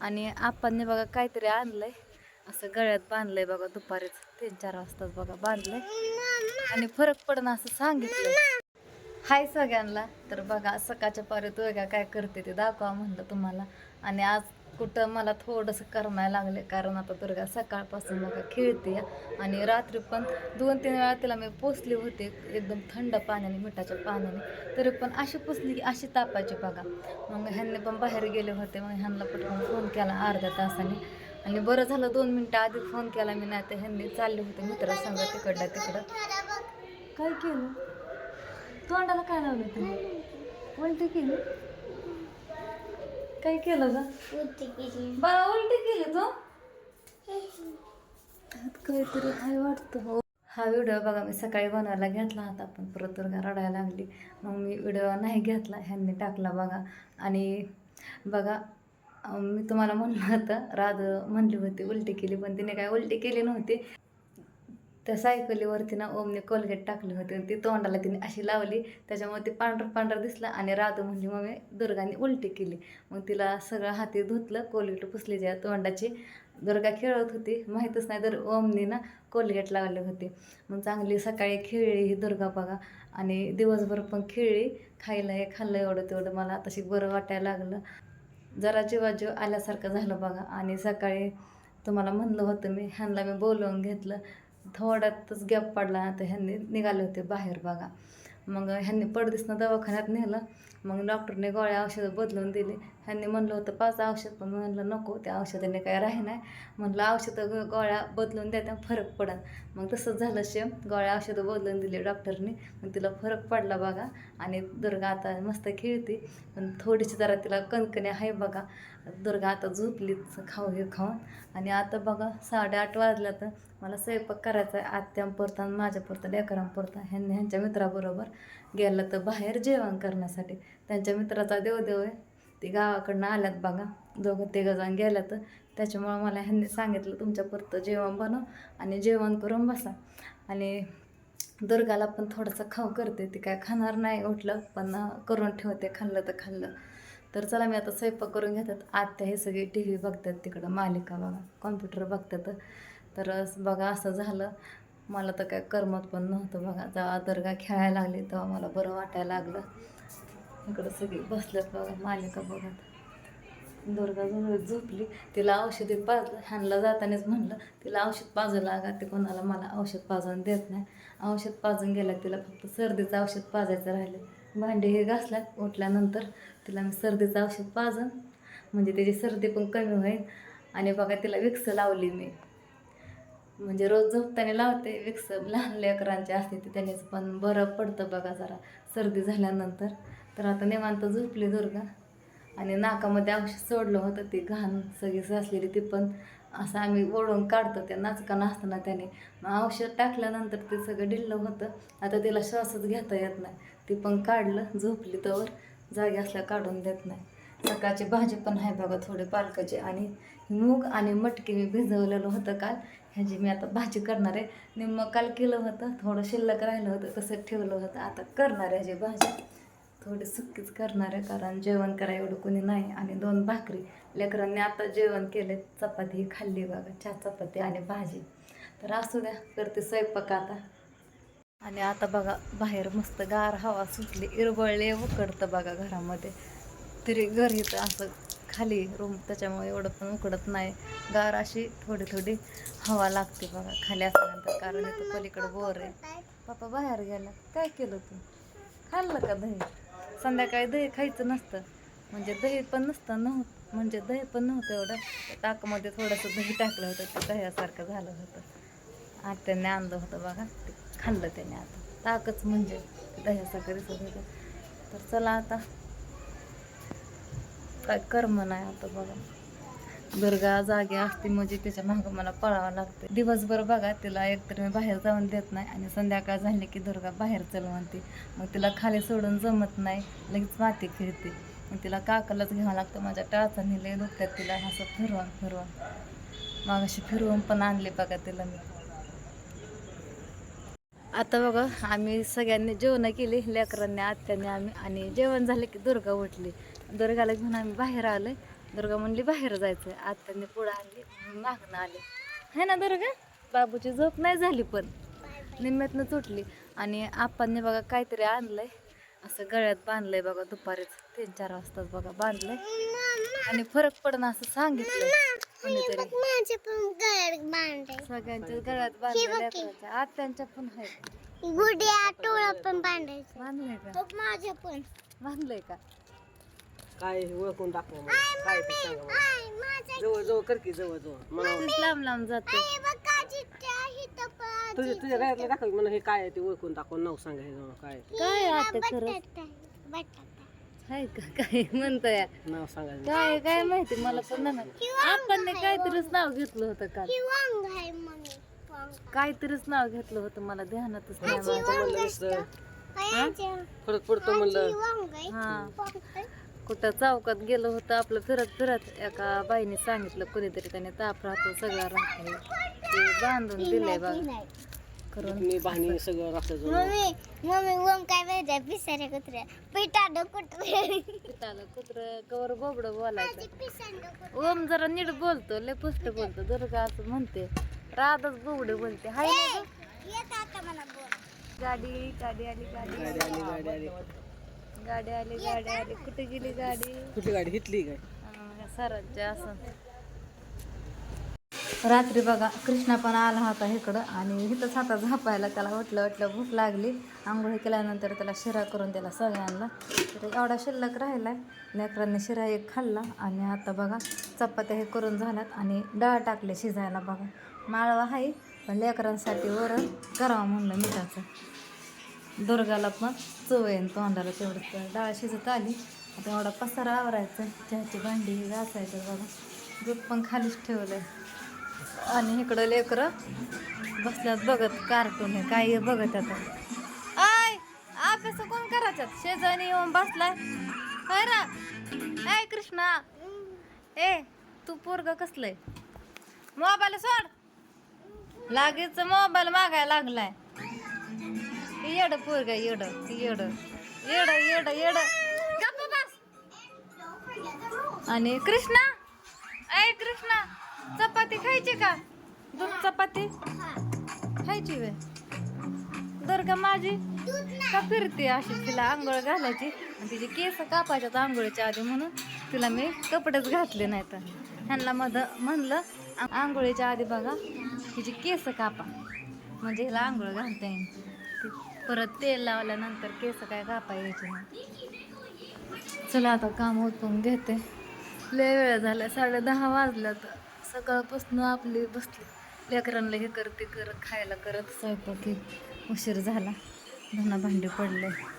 आणि आपांनी बघा काहीतरी आणलंय. असं गळ्यात बांधलंय बघा दुपारीच. तीन चार वाजताच बघा बांधलंय. आणि फरक पडणं असं सांगितलं हाय सगळ्यांना. तर बघा सकाळच्या पारी वगैरे काय करते ते दाखवा म्हणलं तुम्हाला. आणि आज कुठं मला थोडंसं करमायला लागले कारण आता दुर्गा सकाळपासून मग खेळते आणि रात्री पण दोन तीन वेळा तिला मी पोचली होते एकदम थंड पाण्याने मिठाच्या पाण्याने. तरी पण अशी पुसली की अशी तापायची बघा. मग ह्यांनी पण बाहेर गेले होते मग ह्यांना पटकन फोन केला अर्ध्या तासाने. आणि बरं झालं दोन मिनटं आधी फोन केला मी नाही तर ह्यांनी चालले होते मित्रासंग तिकडल्या तिकडं काय केलं? तोंडाला काय लावलं तुम्ही? उलटी केली? काय केलं ग? बाळा उलटी केली तू? काहीतरी हाय वाटतं हो. हा व्हिडिओ बघा मी सकाळी बनवायला घेतला होता पण परत दुर्गा रडायला लागली. मग मी व्हिडिओ नाही घेतला ह्यांनी टाकला बघा. आणि बघा मी तुम्हाला म्हणलं होतं राध म्हणली होती उलटी केली पण तिने काय उलटी केली नव्हती. त्या सायकलीवरती ना ओमने कोलगेट टाकली होती आणि ती तोंडाला तिने अशी लावली. त्याच्यामुळे ती पांढरं पांढर दिसलं आणि राधू म्हणली मग दुर्गाने उलटी केली. मग तिला सगळं हाती धुतलं कोलगेट पुसली ज्या तोंडाची. दुर्गा खेळत होती. माहीतच नाही तर ओमने ना कोलगेट लावले होते. मग चांगली सकाळी खेळली ही दुर्गा बघा. आणि दिवसभर पण खेळली. खायला हे खाल्लं एवढं तेवढं मला तशी बरं वाटायला लागलं. जरा जीवा जीव आल्यासारखं झालं बघा. आणि सकाळी तुम्हाला म्हणलं होतं मी ह्यांना मी बोलवून घेतलं. थोड्यातच गॅप पडला ना तर ह्यांनी निघाले होते बाहेर बघा. मग ह्यांनी पडदिसनं दवाखान्यात नेलं. मग डॉक्टरने गोळ्या औषधं बदलून दिले. ह्यांनी म्हणलं होतं पाच औषध. पण म्हणलं नको त्या औषधाने काय राही नाही. म्हणलं औषधं ग- गोळ्या बदलून द्या त्या फरक पडन मग तसंच झालं शेम गोळ्या औषधं बदलून दिले डॉक्टरने. मग तिला फरक पडला बघा. आणि दुर्गा आता मस्त खेळते पण थोडीशी जरा तिला कणकणी आहे बघा. दुर्गा आता झोपलीच खाऊ हे खाऊन. आणि आता बघा साडेआठ वाजल्या तर मला स्वयंपाक करायचा आहे आत्यांपुरता माझ्यापुरता लेकरांपुरता ह्यांनी ह्यांच्या मित्राबरोबर. गेलं तर बाहेर जेवण करण्यासाठी. त्यांच्या मित्राचा देवदेव आहे. ती गावाकडनं आल्यात बघा. दोघं तिघं जण गेल्या तर त्याच्यामुळं मला ह्यांनी सांगितलं तुमच्यापुरतं जेवण बनव आणि जेवण करून बसा. आणि दुर्गाला पण थोडंसं खाऊ करते. ती काय खाणार नाही उठलं पण करून ठेवते. खाल्लं तर खाल्लं. तर चला मी आता स्वयंपाक करून घेतात. आत्या हे सगळे टी व्ही बघतात तिकडं. मालिका बघा. कॉम्प्युटर बघतात. तर बघा असं झालं. मला तर काय करमत पण नव्हतं बघा. जेव्हा दर्गा खेळायला लागली तेव्हा मला बरं वाटायला लागलं. इकडं सगळी बसल्यात बघा मालिका बघत. दुर्गा जवळ झोपली. तिला औषध पाजलं ह्यांना जातानाच म्हणलं तिला औषध पाजू लागा ते कोणाला मला औषध पाजून देत नाही. औषध पाजून गेल्या तिला फक्त सर्दीचं औषध पाजायचं राहिलं. भांडे हे घासल्यात उठल्यानंतर तिला मी सर्दीचं औषध पाजून. म्हणजे त्याची सर्दी पण कमी होईल. आणि बघा तिला विक्स लावली मी. म्हणजे रोज झोपताना लावते विक्स लहान लेकरांचे असते ते त्यानेच. पण बरं पडतं बघा जरा सर्दी झाल्यानंतर. तर आता निवांत झोपली दुर्गा. आणि नाकामध्ये औषध सोडलं होतं ते घाण सगळी साचलेली ती पण असं आम्ही ओढून काढतो त्या नाचका नाचताना त्याने. मग औषध टाकल्यानंतर ते सगळं ढिल्लं होतं. आता तिला श्वासच घेता येत नाही. ती पण काढलं झोपली तर जागी असल्या काढून देत नाही. सकाळची भाजी पण आहे बघा थोडे पालकाची. आणि मूग आणि मटकी मी भिजवलेलं होतं काल. ह्याची मी आता भाजी करणार आहे. निम्म काल केलं होतं थोडं शिल्लक राहिलं होतं तसं ठेवलं होतं. आता करणार आहे ह्याची भाजी. थोडी सुक्कीच करणार आहे कारण जेवण करा एवढं कोणी नाही. आणि दोन भाकरी. लेकरांनी आता जेवण केले चपाती खाल्ली बघा चहा चपाती आणि भाजी. तर असू द्या करते स्वयंपाक आता. आणि आता बघा बाहेर मस्त गार हवा सुटली इरबळले उकडतं बघा घरामध्ये. तरी घर तर असं खाली रूम त्याच्यामुळे एवढं पण उकडत नाही. गार अशी थोडी थोडी हवा लागते बघा खाली असल्यानंतर. कारण इथं पलीकडं बोर आहे. पप्पा बाहेर गेला. काय केलं तू? खाल्लं का दही? संध्याकाळी दही खायचं नसतं. म्हणजे दही पण नसतं नव्हतं म्हणजे दही पण नव्हतं एवढं. ताकमध्ये ताकामध्ये थोडंसं दही टाकलं होतं ते दह्यासारखं झालं होतं. आत्याने आणलं होतं बघा. ते खाल्लं त्याने आता. ताकच म्हणजे दह्यासारखं दिसत होतं. तर चला आता काय कर्म नाही आता बघा. दुर्गा जागे असते म्हणजे त्याच्या मागं मला पळावं लागतं दिवसभर बघा तिला एकतर मी बाहेर जाऊन देत नाही आणि संध्याकाळ झाली की दुर्गा बाहेर चल म्हणते. मग तिला खाली सोडून जमत नाही लगेच माती खेळते मग तिला काकालाच घ्यावं लागतं माझ्या टाचा नेले दुखतात तिला असं फिरवून फिरवून. मागाशी फिरवून पण आणले बघा तिला मी. आता बघा आम्ही सगळ्यांनी जेवणं केली लेकरांनी आत्याने आम्ही आणि जेवण झालं की दुर्गा उठली. दुर्गाला घेऊन आम्ही बाहेर आलोय. दुर्गा म्हणली बाहेर जायचं आहे आत्याने पुढं आणली मागणं आले है ना दुर्गा? बाबूची झोप नाही झाली पण. निम्म्यातनं तुटली. आणि आप्पांनी बघा काहीतरी आणलंय. असं गळ्यात बांधलंय बघा दुपारीच. तीन चार वाजताच बघा बांधलंय. आणि फरक पडणं असं सांगितलं कोणीतरी. माझे पण गळ्यात बांधाय सगळ्यांच्या गळ्यात लेकरांच्या. आत्यांच्या पण आहेत. गुड्या टोळा पण बांधायचं. बांधलंय का? माझे पण. बांधलंय का? काय ओळखून दाखव मला. काय ते सांगा मला. जवळ जवळ कर की जवळ जवळ मला तेच लांब लांब जाते. तुझ्या तुझ्या घरातलं दाखव मला हे काय आहे ते ओळखून दाखव नाव सांगा हे काय आहे. काय आता खरं हाय का? काय म्हणतोय? नाव सांगा काय काय माहिती? मला पण नाही माहिती. आपण काहीतरीच नाव घेतलं होतं काल. काहीतरीच नाव घेतलं होतं. मला ध्यानातच नाही. म्हणलं नुसतं फरक पडतो म्हणलं. हा. कुठं चौकात गेलो होतं आपलं फिरत फिरत एका बाईने सांगितलं कोणीतरी त्याने ताप राहतो सगळा राहतो. ते बांधून दिलंय बघा. करून मी सगळं राहतं जवळ. मम्मी मम्मी वांग काय माहिती पिसाऱ्या कुत्र्या पिठाड कुत्रे. पिताला कुत्र कवर बोबड बोलायचं. ओम जरा नीट बोलतो लय पुष्ट बोलतो. दुर्गा असं म्हणते. राधच बोबडे बोलते. हाय ना गं? येत आता मला बोल. गाडी गाडी आली गाडी गाडी आली गाडी आली. गाडी आली गाडी आली. कुठे गेली गाडी? कुठली गाडी? हिटली काय? सरांच्या असं. रात्री बघा कृष्णा पण आला होता इकडं आणि इथंच हातात झापायला त्याला वाटलं वाटलं भूक लागली. आंघोळ केल्यानंतर त्याला शिरा करून दिला सगळ्यांना. तर एवढा शिल्लक राहिला लेकरांनी शिरा एक खाल्ला आणि आता बघा चपात्या हे करून झाल्यात आणि डाळ टाकले शिजायला बघा. माळवा आहे पण लेकरांसाठी वरण करावं म्हणलं मिठाचं दुर्गाला पण चव येईन तोंडाला तेवढं डाळ शिजत आली. आता एवढा पसारा आवरायचा चहाची भांडी घासायचं बघा. दूध पण खालीच ठेवलंय. आणि इकडं लेकरं बसल्यात बघत कार्टून आहे. काय आहे बघत आता. आय अभ्यास कोण करायच्यात? शेजारी येऊन बसलाय. काय रा. ऐ कृष्णा. ए तू पोरग कसलंय मोबाईल सोड. लागेच मोबाईल मागायला लागलाय. येड पोरग येड येड. येड येड येड. गप्प बस. आणि कृष्णा ऐ कृष्णा चपाती खायची का? दूध चपाती? खायची वे दुर्गा माझी. का फिरते अशी? तिला आंघोळ घालायची. आणि तिचे केस कापायच्यात आंघोळीच्या आधी म्हणून तिला मी कपडेच घातले नाही तर ह्यांना मध म्हणलं आंघोळीच्या आधी बघा तिचे केस कापा. म्हणजे हिला आंघोळ घालता येईल परत तेल लावल्यानंतर केस काय कापायचे ना नाही. चला आता काम उतरून घेते. लय वेळ झाला साडे दहा वाजल्यात. सकाळपासून आपली बसली. लेकरांना हे कर ते कर खायला करत स्वयंपाकी उशीर झाला. धना भांडी पडले.